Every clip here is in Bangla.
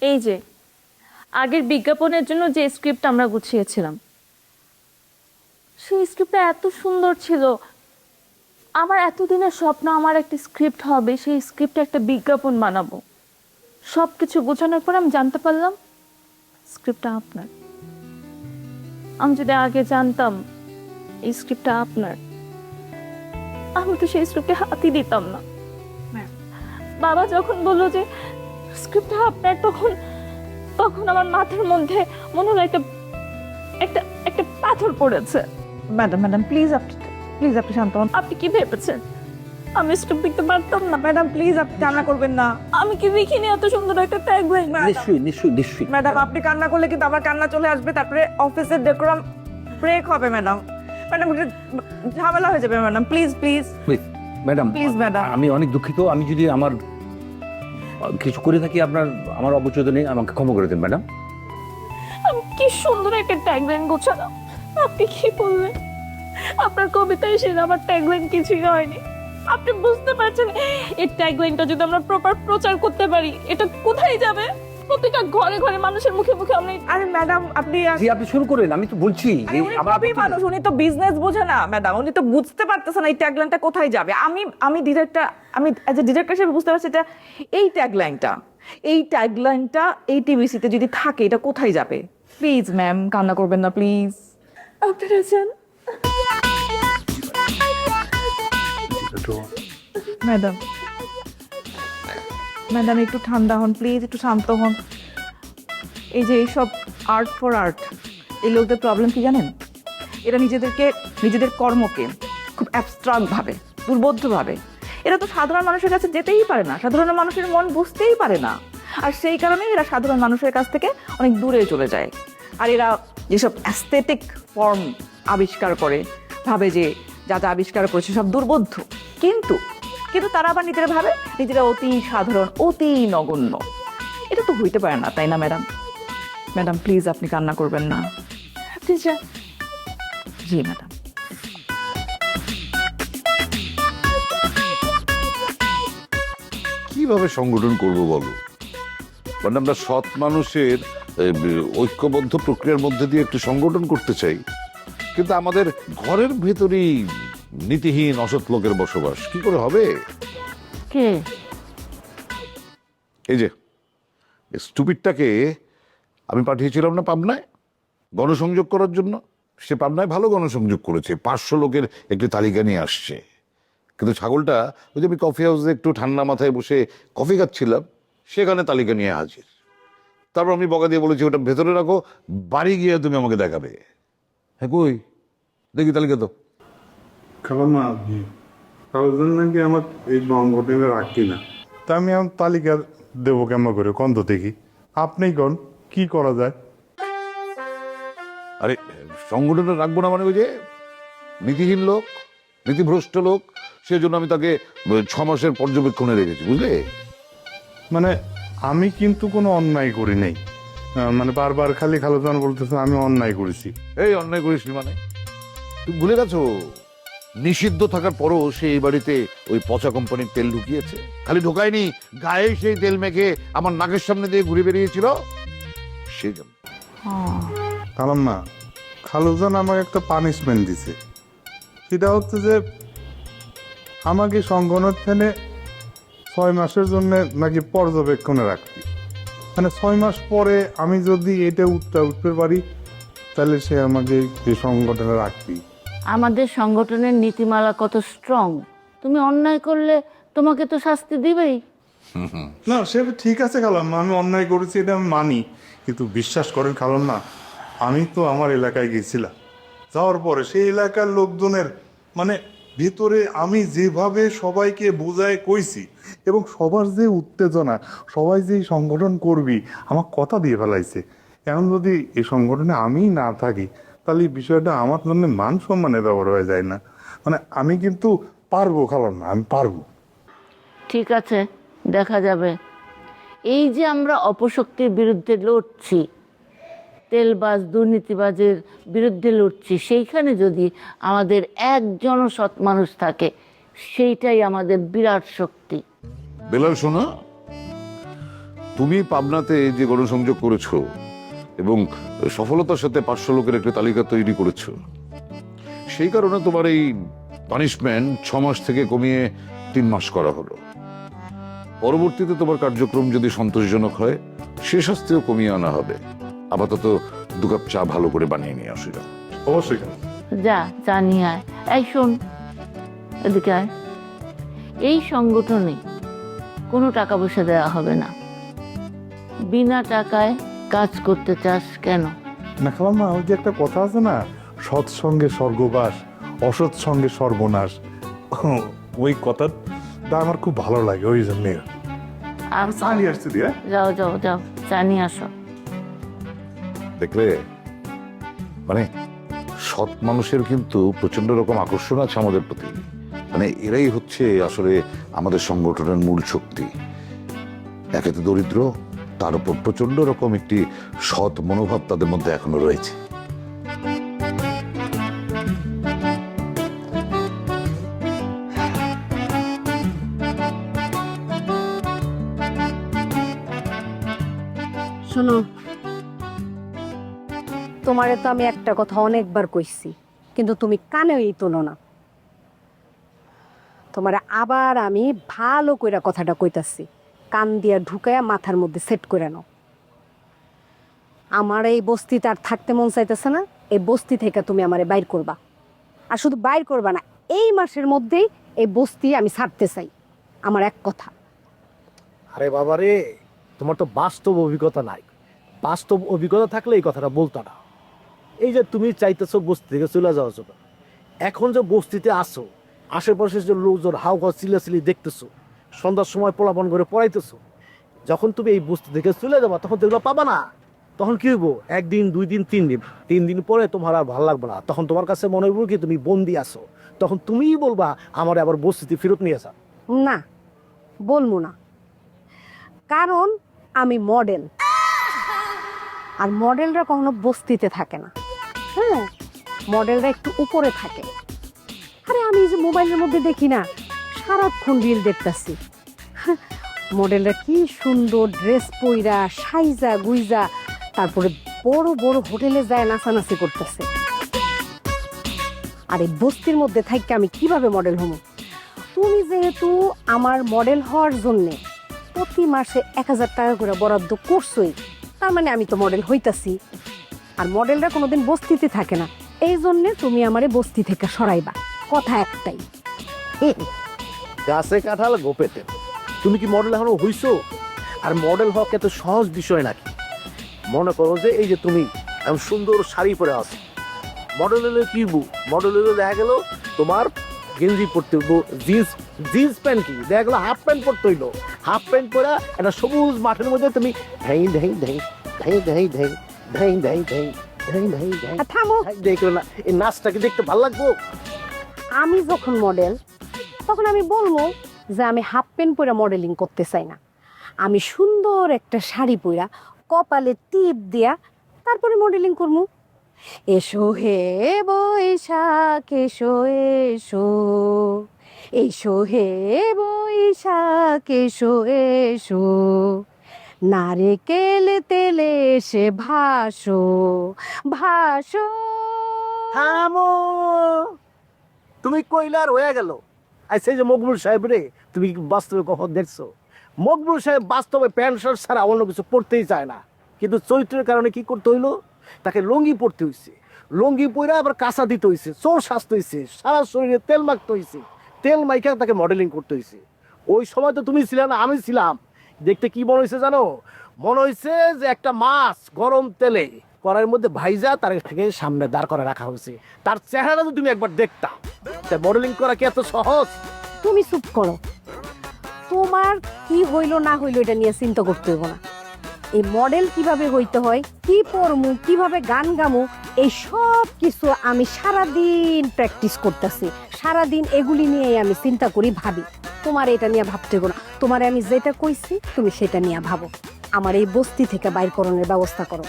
এই যে আগের বিজ্ঞাপনের জন্য যে স্ক্রিপ্ট আমরা গুছিয়েছিলাম সেই স্ক্রিপ্টটা এত সুন্দর ছিল। আমার এতদিনের স্বপ্ন আমার একটা স্ক্রিপ্ট হবে সেই স্ক্রিপ্টে একটা বিজ্ঞাপন বানাবো। সব কিছু গোছানোর পর আমি জানতে পারলাম স্ক্রিপ্টটা আপনার। আমি যদি আগে জানতাম এই স্ক্রিপ্টটা আপনার। আমি তো সেই স্ক্রিপ্টে হাতই দিতাম না। বাবা যখন বলল যে স্ক্রিপ্টটা আপনার তখন তখন আমার মাথার মধ্যে মনে হলো একটা একটা একটা পাথর পড়েছে। ম্যাডাম ম্যাডাম প্লিজ আপনি প্লিজ আপনি শান্ত হন। আপনি কি ভেবেছেন? আমি স্ক্রিপ্ট লিখতে পারতাম না। ম্যাডাম প্লিজ আপনি কান্না করবেন না। আমি কি লিখিনি? এত সুন্দর একটা ট্যাগ ট্যাগলাইন নিশ্চয়ই নিশ্চয়ই নিশ্চয়ই। ম্যাডাম আপনি কান্না করলে কিন্তু আমার কান্না চলে আসবে। তারপরে অফিসের ডেকোরাম ব্রেক হবে ম্যাডাম। ম্যাডাম ঝামেলা হয়ে যাবে madam. Please please please madam Please, madam. আমি অনেক দুঃখিত। আমি যদি আমার কিছু করে থাকি, আপনার, আমার অবচেতনে আমাকে ক্ষমা করে দেন, ম্যাডাম। আমি কি সুন্দর একটা ট্যাগলাইন গোছালাম। আপনি কি বললেন? আপনার কবিতায় সে আমার ট্যাগলাইন কিছুই হয়নি। আপনি বুঝতে পারছেন, এই ট্যাগলাইনটা যদি আমরা প্রপার প্রচার করতে পারি, এটা কোথায় যাবে? প্রতিটা ঘরে ঘরে মানুষের মুখে মুখে আমরা আরে ম্যাডাম আপনি জি আপনি শুরু করেন আমি তো বলছি যে উনি আমার আপত্তি মানুষ উনি তো বিজনেস বোঝে না ম্যাডাম উনি তো বুঝতে পারতেছেন এই ট্যাগলাইনটা কোথায় যাবে। আমি আমি ডিরেক্টর আমি অ্যাজ এ ডিরেক্টর হিসেবে বুঝতে পারছি এটা এই ট্যাগলাইনটা এই ট্যাগলাইনটা এই টিভিসিতে যদি থাকে এটা কোথায় যাবে? প্লিজ ম্যাম কান্না করবেন না প্লিজ আপনারা যান ম্যাডাম। ম্যাডাম, একটু ঠান্ডা হন প্লিজ একটু শান্ত হন। এই যে এইসব আর্ট ফর আর্ট এই লোকদের প্রবলেম কি জানেন? এরা নিজেদেরকে, নিজেদের কর্মকে খুব অ্যাবস্ট্রাক্ট ভাবে, দুর্বোধ্যভাবে। এরা তো সাধারণ মানুষের কাছে যেতেই পারে না, সাধারণ মানুষের মন বুঝতেই পারে না। আর সেই কারণে এরা সাধারণ মানুষের কাছ থেকে অনেক দূরে চলে যায়। আর এরা যেসব অ্যাস্থেটিক ফর্ম আবিষ্কার করে, ভাবে যে যা যা আবিষ্কার করেছে সব দুর্বোধ্য। কিন্তু কিন্তু তারা আবার নিজেরা ভাবে নিজেরা অতি সাধারণ অতি নগণ্য। এটা তো হইতে পারে না তাই না ম্যাডাম? ম্যাডাম প্লিজ আপনি কান্না করবেন না। জি ম্যাডাম। কীভাবে সংগঠন করব বলো? মানে আমরা সৎ মানুষের ঐক্যবদ্ধ প্রক্রিয়ার মধ্যে দিয়ে একটু সংগঠন করতে চাই। কিন্তু আমাদের ঘরের ভেতরেই নীতিহীন অসৎ লোকের বসবাস। কি করে হবে? কে? এই যে স্টুপিডটাকে আমি পাঠিয়েছিলাম না পাবনায় গণসংযোগ করার জন্য। সে পাবনায় ভালো গণসংযোগ করেছে পাঁচশো লোকের একটি তালিকা নিয়ে আসছে। কিন্তু ছাগলটা ওই যে আমি কফি হাউসে একটু ঠান্ডা মাথায় বসে কফি খাচ্ছিলাম সেখানে তালিকা নিয়ে হাজির। তারপর আমি বকা দিয়ে বলেছি ওটা ভেতরে রাখো বাড়ি গিয়ে তুমি আমাকে দেখাবে। হ্যাঁ কই? দেখি তালিকা তো। খালাম্মা কাগজের নাকি আমার এই সংগঠনে রাখি না। তা আমি আমার তালিকা দেবো কেমন করে? কন্ত দেখি। আপনি কোন? কি করা যায়? আরে সংগঠনে রাখব না মানে ওই যে নীতিহীন লোক নীতিভ্রষ্ট লোক সেজন্য আমি তাকে ছ মাসের পর্যবেক্ষণে রেখেছি বুঝলে? মানে আমি কিন্তু কোনো অন্যায় করি নাই। মানে বারবার খালি খালুজান বলতেছে আমি অন্যায় করেছি। এই অন্যায় করিস মানে? তুমি ভুলে গেছো? নিষিদ্ধ থাকার পরও সে এই বাড়িতে ওই পচা কোম্পানির তেল ঢুকিয়েছে। খালি ঢোকায়নি, গায়ে সেই তেল মেখে আমার নাকের সামনে দিয়ে ঘুরে বেরিয়েছিল। সে জন্য। খালাম্মা খালুজান আমাকে একটা পানিশমেন্ট দিছে। সেটা হচ্ছে যে, আমাকে সংগঠনে ছয় মাসের জন্য নাকি পর্যবেক্ষণে রাখবি। মানে ছয় মাস পরে আমি যদি এটা উঠতে উঠতে পারি, তাহলে সে আমাকে সংগঠনে রাখবি আমাদের সংগঠনের নীতিমালা কত স্ট্রং তুমি অন্যায় করলে তোমাকে তো শাস্তি দিবেই। না, সে ঠিক আছে খালাম, আমি অন্যায় করেছি এটা আমি মানি। কিন্তু বিশ্বাস করেন খালাম না, আমি তো আমার এলাকায় গেছিলাম। যাওয়ার পরে সেই এলাকার লোকজনের মানে ভিতরে আমি যেভাবে সবাইকে বোঝায় কইছি, এবং সবার যে উত্তেজনা, সবাই যে সংগঠন করবি আমার কথা দিয়ে ফেলাইছে। এখন যদি এই সংগঠনে আমি না থাকি তাহলে এই বিষয়টা আমার জন্য মান সম্মানের ব্যাপার হয়ে যায় না। মানে আমি কিন্তু পারব খালাম না আমি পারব। ঠিক আছে দেখা যাবে। এই যে আমরা অপশক্তির বিরুদ্ধে লড়ছি তেলবাজ দুর্নীতিবাজের বিরুদ্ধে লড়ছি সেইখানে যদি আমাদের একজন সৎ মানুষ থাকে সেইটাই আমাদের বিরাট শক্তি। বেলাল শোনা তুমি পাবনাতে যে গণসংযোগ করেছ এবং সফলতার সাথে পাঁচশো লোকের একটা তালিকা তৈরি করেছ। সেই কারণে তোমার এই পানিশমেন্ট ছ মাস থেকে কমিয়ে তিন মাস করা হলো। পরবর্তীতে তোমার কার্যক্রম যদি সন্তোষজনক হয় সে শাস্তিও কমিয়ে আনা হবে। আপাতত দু কাপ চা ভালো করে বানিয়ে নিয়ে আসি। অবশ্যই যা জানি আয়। এই শোন এদিকে আয়। এই সংগঠনে কোনো টাকা পয়সা দেওয়া হবে না। বিনা টাকায় কাজ করতে চাস কেন? না খালাম না ওই যে একটা কথা আছে না সৎসঙ্গে স্বর্গবাস অসৎ সঙ্গে সর্বনাশ। ওই কথাটা আমার খুব ভালো লাগে ওই জন্যে। আর চালি আসছি দিয়ে যাও যাও যাও জানি আসো। দেখলে মানে সৎ মানুষের কিন্তু প্রচণ্ড রকম আকর্ষণ আছে আমাদের প্রতি। মানে এরাই হচ্ছে আসলে আমাদের সংগঠনের মূল শক্তি। একে তো দরিদ্র তার উপর প্রচণ্ড রকম একটি সৎ মনোভাব তাদের মধ্যে এখনও রয়েছে। শোনো, তোমারে তো আমি একটা কথা অনেকবার কইছি, কিন্তু তুমি কানেই তোলো না। তোমারে আবার আমি ভালো কইরা কথাটা কইতাছি। কান দিয়া ঢুকায়া মাথার মধ্যে সেট করে নাও। আমার এই বস্তিতে আর থাকতে মন চাইতেছে না, এই বস্তি থেকে তুমি আমারে বাইর করবা। আর শুধু বাইর করবা না, এই মাসের মধ্যেই এই বস্তি আমি ছাড়তে চাই, আমার এক কথা। আরে বাবা রে, তোমার তো বাস্তব অভিজ্ঞতা নাই। বাস্তব অভিজ্ঞতা থাকলে এই কথাটা বলতো না। এই যে তুমি চাইতেছো বস্তি থেকে চলে যাওয়ার জন্য, এখন যে বস্তিতে আসো আশেপাশে যে লোকজন হাউ হাউ চিলাচিলি দেখতেছো সন্ধ্যার সময় পোলাপন করে পড়াইতেছো। যখন তুমি এই বস্তি থেকে চলে যাবা, তখন এগুলো পাবা না। তখন কি হইব? একদিন দুই দিন তিন দিন তিন দিন পরে তোমার আর ভালো লাগবে না। তখন তোমার কাছে মনে হইব কি, তুমি বন্দি আসো তখন তুমিই বলবা, আমার আবার বস্তিতে ফেরত নিয়ে আসা না, বলব না। কারণ আমি মডেল আর মডেলরা কখনো বস্তিতে থাকে না। হ্যাঁ মডেলরা একটু উপরে থাকে। আরে আমি যে মোবাইলের মধ্যে দেখি না, সারাক্ষণ রিল দেখতাছি। মডেলরা কি সুন্দর, ড্রেস পইরা, সাইজা, গুইজা, তারপরে বড় বড় হোটেলে যায় নাচানাচি করতেছে। আর এই বস্তির মধ্যে থাকতে আমি কীভাবে মডেল হব? তুমি যেহেতু আমার মডেল হওয়ার জন্যে প্রতি মাসে এক হাজার টাকা করে বরাদ্দ করছোই, তার মানে আমি তো মডেল হইতাছি। আর মডেলরা কোনোদিন বস্তিতে থাকে না, এই জন্যে তুমি আমারে বস্তি থেকে সরাইবা। কথা একটাই গাছে কাঁঠাল গোপেতে। তুমি কি মডেল এখনও হইছো আর মডেল হওয়া এত সহজ বিষয় নাকি মনে করো যে এই যে তুমি এমন সুন্দর শাড়ি পরে আছো মডেল হলে কি মডেল হলে দেখা গেল তোমার গেঞ্জি পরতে জিন্স জিন্স প্যান্ট কি দেখা গেলো হাফ প্যান্ট পরতে হইল হাফ প্যান্ট পরা একটা সবুজ মাঠের মধ্যে তুমি ঢাই ঢাই ঢাই ঢাই ঢাই ঢাই ঢাই ঢাই আর থামো দেখল না এই নাচটাকে দেখতে ভালো লাগবো আমি যখন মডেল তখন আমি বলব যে আমি হাফ প্যান্ট পরে মডেলিং করতে চাই না। আমি সুন্দর একটা শাড়ি পরা কপালে টিপ দিয়া তারপরে মডেলিং করব এসো হে বৈশাখ, এসো এসো। এসো হে বৈশাখ, এসো এসো। নারকেল তেলে এসে ভাসো ভাসো। থামো। তুমি কইলার হয়ে গেল। আর সেই যে মকবুল সাহেব রে, তুমি বাস্তবে কখন দেখছ? মকবুল সাহেব বাস্তবে প্যান্ট, শার্ট ছাড়া অন্য কিছু পড়তেই চায় না। কিন্তু চরিত্রের কারণে কি করতে হইল? তাকে লুঙ্গি পড়তে হয়েছে লুঙ্গি পরে আবার কাঁচা দিতে হইছে, চোর সাজতে হইছে, সারা শরীরে তেল মাখতে হইছে, তেল মাইকা তাকে মডেলিং করতে হয়েছে ওই সময় তো তুমি ছিলে না, আমি ছিলাম। দেখতে কি মনে হয়েছে জানো? মনে হয়েছে যে একটা মাছ গরম তেলে কড়াইয়ের মধ্যে ভাইজা তার থেকে সামনে দাঁড় করে রাখা হয়েছে। তার চেহারা তো তুমি একবার দেখতা। মডেলিং করা কি এত সহজ? তুমি চুপ করো। তোমার কি হইল না হইল এটা নিয়ে চিন্তা করতে হইব না। এই মডেল কীভাবে হইতে হয়, কি পরমু কীভাবে গান গামু, এই সব কিছু আমি সারাদিন প্র্যাকটিস করতেছি। সারাদিন এগুলি নিয়েই আমি চিন্তা করি, ভাবি। তোমার এটা নিয়ে ভাবতে হইব না। তোমার আমি যেটা কইছি, তুমি সেটা নিয়ে ভাবো। আমার এই বস্তি থেকে বাইর করণের ব্যবস্থা করো।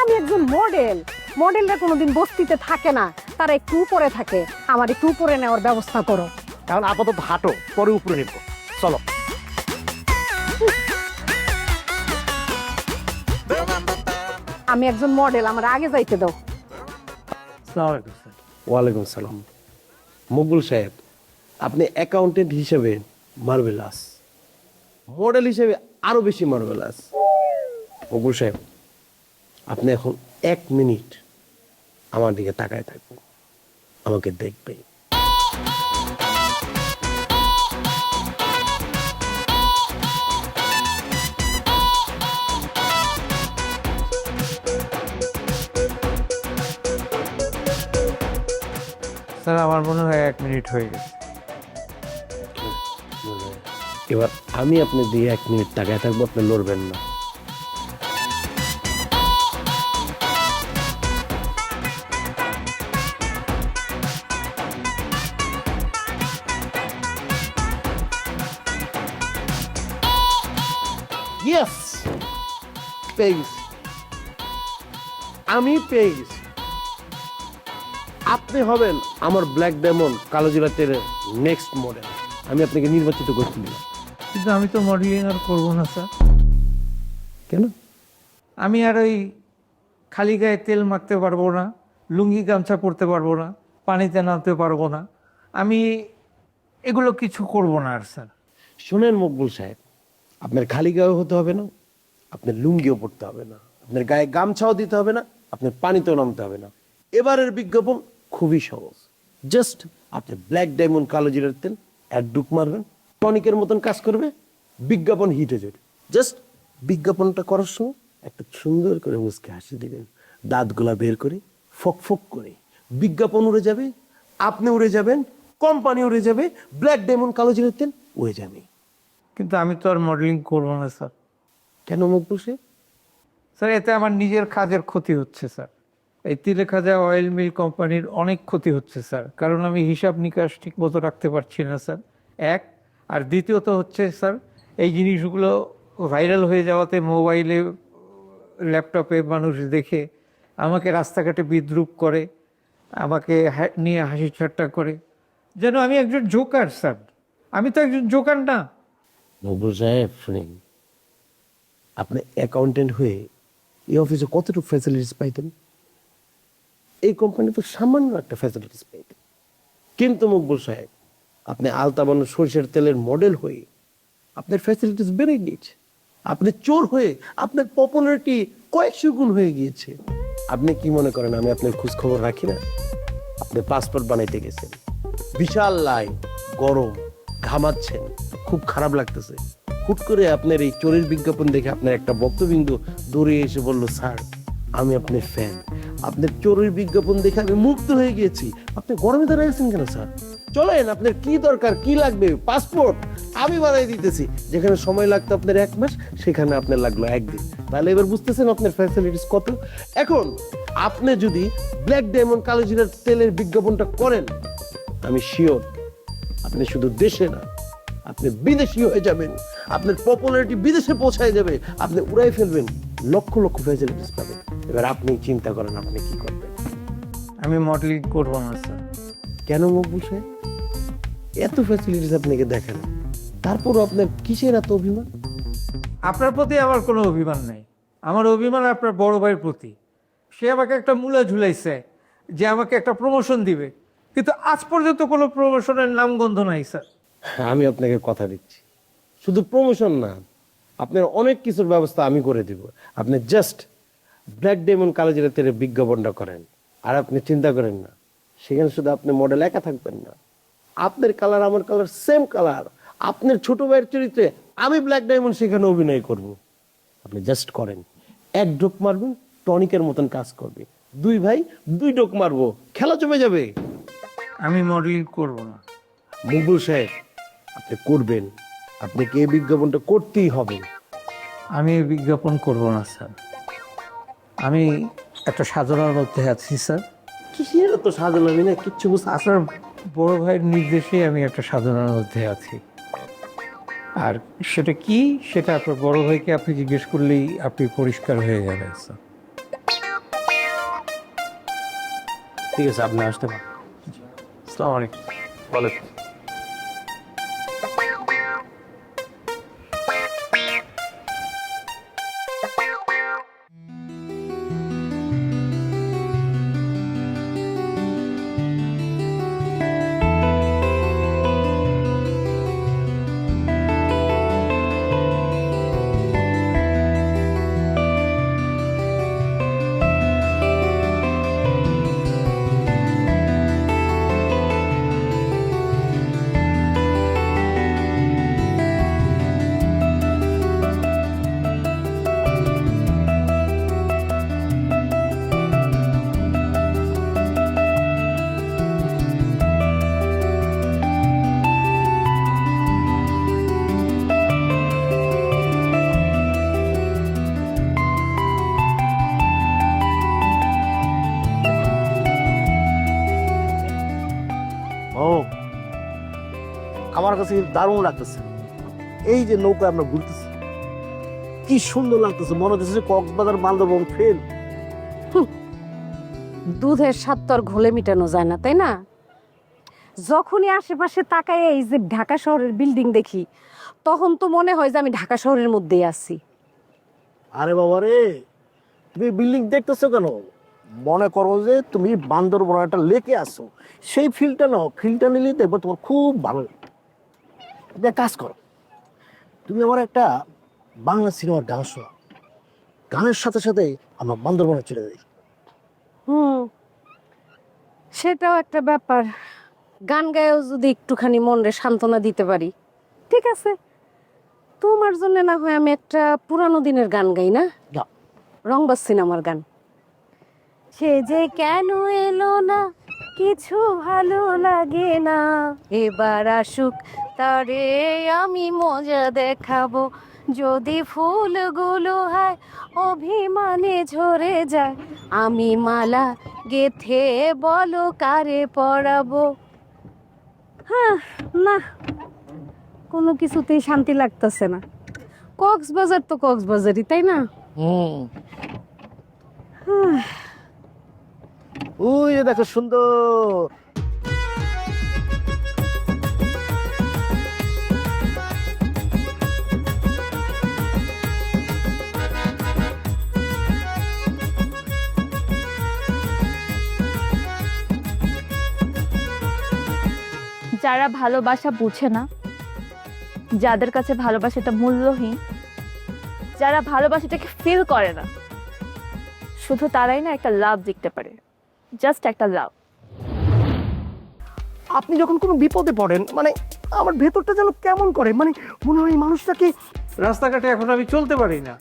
আমি একজন মডেল মডেলরা কোনোদিন বস্তিতে থাকে না তারা একটু উপরে থাকে। আমার একটু উপরে নেওয়ার ব্যবস্থা করো। কারণ আপাতত হাঁটো পরে উপরে নিব। চলো। আমি একজন মডেল আমার আগে যাইতে দাও। ওয়ালাইকুম সালাম। মকবুল সাহেব আপনি অ্যাকাউন্টেন্ট হিসেবে মার্বেলাস মডেল হিসেবে আরও বেশি মার্বেলাস মকবুল সাহেব আপনি এখন এক মিনিট আমার দিকে তাকায় থাকবেন আমাকে দেখবেন। স্যার আমার মনে হয় এক মিনিট হয়ে গেছে। এবার আমি আপনি দিয়ে এক মিনিট তাকায় থাকব আপনি লড়বেন না। পেয়ে গেছি আমি পেয়ে গেছি আপনি হবেন আমার ব্ল্যাক ডেমন কালো জিরাতের নেক্সট মডেল আমি আপনাকে নির্বাচিত করছি। কিন্তু আমি তো মডেলিং আর করব না স্যার কেন? আমি আর ওই খালি গায়ে তেল মারতে পারব না লুঙ্গি গামছা পরতে পারব না পানিতে নামতে পারব না। আমি এগুলো কিছু করব না আর স্যার শোনেন মকবুল সাহেব আপনার খালি গায়ে হতে হবে না। আপনার লুঙ্গিও পড়তে হবে না। আপনার গায়ে গামছাও দিতে হবে না, আপনার পানিতেও নামতে হবে না। এবারের বিজ্ঞাপন খুবই সহজ। জাস্ট আপনি ব্ল্যাক ডায়মন্ড কালো জিরার তেল, এক ডুক মারবেন টনিকের মতন কাজ করবে, বিজ্ঞাপন হিট হয়ে জাস্ট বিজ্ঞাপনটা করার সময় একটা সুন্দর করে মুসকে হাসি দিবেন। দাঁতগুলা বের করে, ফক ফক করে। বিজ্ঞাপন উড়ে যাবে, আপনি উড়ে যাবেন কোম্পানি উড়ে যাবে ব্ল্যাক ডায়মন্ড কালো জিরার তেল উড়ে যাবে। কিন্তু আমি তো আর মডেলিং করব না স্যার কেন মুখ বসে? স্যার এতে আমার নিজের কাজের ক্ষতি হচ্ছে স্যার। এই তিলে খাজা অয়েল মিল কোম্পানির অনেক ক্ষতি হচ্ছে স্যার। কারণ আমি হিসাব নিকাশ ঠিক মতো রাখতে পারছি না স্যার। এক আর দ্বিতীয়ত হচ্ছে স্যার এই জিনিসগুলো ভাইরাল হয়ে যাওয়াতে মোবাইলে ল্যাপটপে মানুষ দেখে আমাকে রাস্তাঘাটে বিদ্রুপ করে আমাকে নিয়ে হাসি ঠাট্টা করে। যেন আমি একজন জোকার স্যার। আমি তো একজন জোকার না। সাহেব আপনি অ্যাকাউন্টেন্ট হয়ে এই অফিসে কতটুকু ফ্যাসিলিটিস পাইতেন? এই কোম্পানি তো সামান্য একটা ফ্যাসিলিটিস পাইতেন। কিন্তু মকবুল সাহেব, আপনি আলতাবানো সরিষার তেলের মডেল হয়ে আপনার ফ্যাসিলিটিস বেড়ে গিয়েছে। আপনি চোর হয়ে আপনার পপুলারিটি কয়েকশো গুণ হয়ে গিয়েছে। আপনি কি মনে করেন আমি আপনার খোঁজ খবর রাখি না? আপনি পাসপোর্ট বানাইতে গেছেন। বিশাল লাইন গরম, ঘামাচ্ছেন। খুব খারাপ লাগতেছে। হুট করে আপনার এই চোরের বিজ্ঞাপন দেখে আপনার একটা বক্তবিন্দু দৌড়ে এসে বলল, স্যার, আমি আপনার ফ্যান আপনার চোরের বিজ্ঞাপন দেখে আমি মুগ্ধ হয়ে গিয়েছি। আপনি গরমে দাঁড়িয়েছেন কেন, স্যার? চলেন, আপনার কি দরকার, কি লাগবে? পাসপোর্ট আমি বানাই দিতেছি। যেখানে সময় লাগতো আপনার এক মাস, সেখানে আপনার লাগল একদিন। তাহলে এবার বুঝতেছেন আপনার ফ্যাসিলিটিস কত? এখন, আপনি যদি ব্ল্যাক ডায়মন্ড কালো জিরার তেলের বিজ্ঞাপনটা করেন, আমি শিওর আপনি শুধু দেশে না, আপনি বিদেশি হয়ে যাবেন। আপনার পপুলারিটি বিদেশে পৌঁছায় যাবে আপনি উড়াই ফেলবেন লক্ষ লক্ষ ফ্যাসিলিটিস পাবেন। এবার আপনি চিন্তা করেন আপনি কি করবেন? আমি মডেলিং করব না স্যার কেন মুখ বসে এত ফ্যাসিলিটিস আপনাকে দেখেন। তারপরও আপনার কিসের এত অভিমান? আপনার প্রতি আমার কোনো অভিমান নেই। আমার অভিমান আপনার বড় ভাইয়ের প্রতি। সে আমাকে একটা মূলা ঝুলাইছে যে আমাকে একটা প্রমোশন দিবে। কিন্তু আজ পর্যন্ত কোনো প্রমোশনের নামগন্ধ নাই স্যার আমি আপনাকে কথা দিচ্ছি। শুধু প্রমোশন না আপনার অনেক কিছুর ব্যবস্থা আমি করে দিব। আপনি জাস্ট ব্ল্যাক ডায়মন্ড কালেজের তেরে বিজ্ঞাপনটা করেন আর আপনি চিন্তা করেন না সেখানে শুধু আপনি মডেল একা থাকবেন না। আপনার কালার আমার কালার সেম কালার আপনার ছোট ভাইয়ের চরিত্রে আমি ব্ল্যাক ডায়মন্ড সেখানে অভিনয় করব। আপনি জাস্ট করেন। এক ডোক মারবেন টনিকের মতন কাজ করবে। দুই ভাই দুই ডোক মারবো। খেলা জমে যাবে। আমি মডেলিং করব না। মুগুল সাহেব আপনি করবেন। আপনাকে এই বিজ্ঞাপনটা করতেই হবে। আমি এই বিজ্ঞাপন করব না স্যার। আমি একটা সাধনার মধ্যে আছি স্যার। কিসের তো সাজানো আমি না কিচ্ছু বুঝতে আপনার বড় ভাইয়ের নির্দেশে আমি একটা সাধনার মধ্যে আছি। আর সেটা কি? সেটা আপনার বড় ভাইকে আপনি জিজ্ঞেস করলেই আপনি পরিষ্কার হয়ে যাবেন স্যার। ঠিক আছে আপনি আসতে পারেন। আসসালামু আলাইকুম। বলেন। কাছে দারুণ লাগতেছে। এই যে নৌকা আমরা ঘুরতেছি কি সুন্দর লাগতেছে মনে হচ্ছে যে কক্সবাজার বান্দরবন ফেল দুধের স্বাদ তো আর ঘোলে মিটানো যায় না তাই না? যখনই আশেপাশে তাকায় এই যে ঢাকা শহরের বিল্ডিং দেখি তখন তো মনে হয় যে আমি ঢাকা শহরের মধ্যেই আছি। আরে বাবা রে তুমি বিল্ডিং দেখতেছো কেন? মনে করো যে তুমি বান্দরবন একটা লেকে আসো সেই ফিলটা নাও ফিলটা নিলে দেখব তোমার খুব ভালো তুমি কাজ করো। তুমি আমার একটা বাংলা সিনেমার গান শোনো গানের সাথে সাথে আমরা বান্দরবনে চলে যাই। হুম সেটাও একটা ব্যাপার। গান গায়েও যদি একটুখানি মনরে সান্ত্বনা দিতে পারি। ঠিক আছে। তোমার জন্য না হয় আমি একটা পুরানো দিনের গান গাই না। রংবাজ সিনেমার গান। সে যে কেন এলো না? কিছু ভালো লাগে না। এবার আসুক তারে আমি মজা দেখাবো। যদি ফুলগুলো হয় অভিমানে ঝরে যায়। আমি মালা গেথে বলো কারে পড়াবো হ্যাঁ না কোনো কিছুতেই শান্তি লাগতেছে না। কক্সবাজার তো কক্সবাজারই তাই না? হুম। ওই দেখো সুন্দর। যারা ভালোবাসা বুঝে না, যাদের কাছে ভালোবাসাটা মূল্যহীন, যারা ভালোবাসাটাকে ফিল করে না, শুধু তারাই না একটা লাভ দেখতে পারে। জাস্ট একটা লাভ আপনি যখন কোনো বিপদে পড়েন মানে আমার ভেতরটা যেন কেমন করে মানে মনে হয় এই মানুষটাকে রাস্তাঘাটে এখন আমি চলতে পারি না।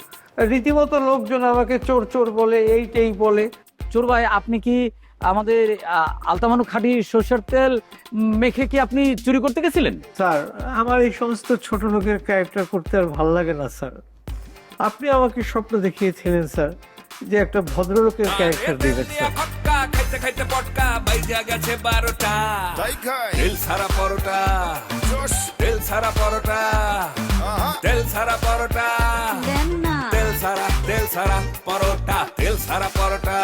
রীতিমতো লোকজন আমাকে চোর চোর বলে এইটাই বলে। চোর ভাই আপনি কি আমাদের আলতামানু খাঁটি সর্ষের তেল মেখে কি আপনি চুরি করতে গেছিলেন? স্যার আমার এই সমস্ত ছোট লোকের ক্যারেক্টার করতে আর ভালো লাগে না স্যার। আপনি আমাকে স্বপ্ন দেখিয়েছিলেন স্যার যে একটা ভদ্রলোকের ক্যারেক্টার দেবেন স্যার। ফটকা খাইতে খাইতে পটকা বাইজা গেছে বারোটা। তাই খাই। তেল সারা পরোটা। জোশ তেল সারা পরোটা। তেল সারা পরোটা। তেল সারা তেল সারা পরোটা। তেল সারা পরোটা।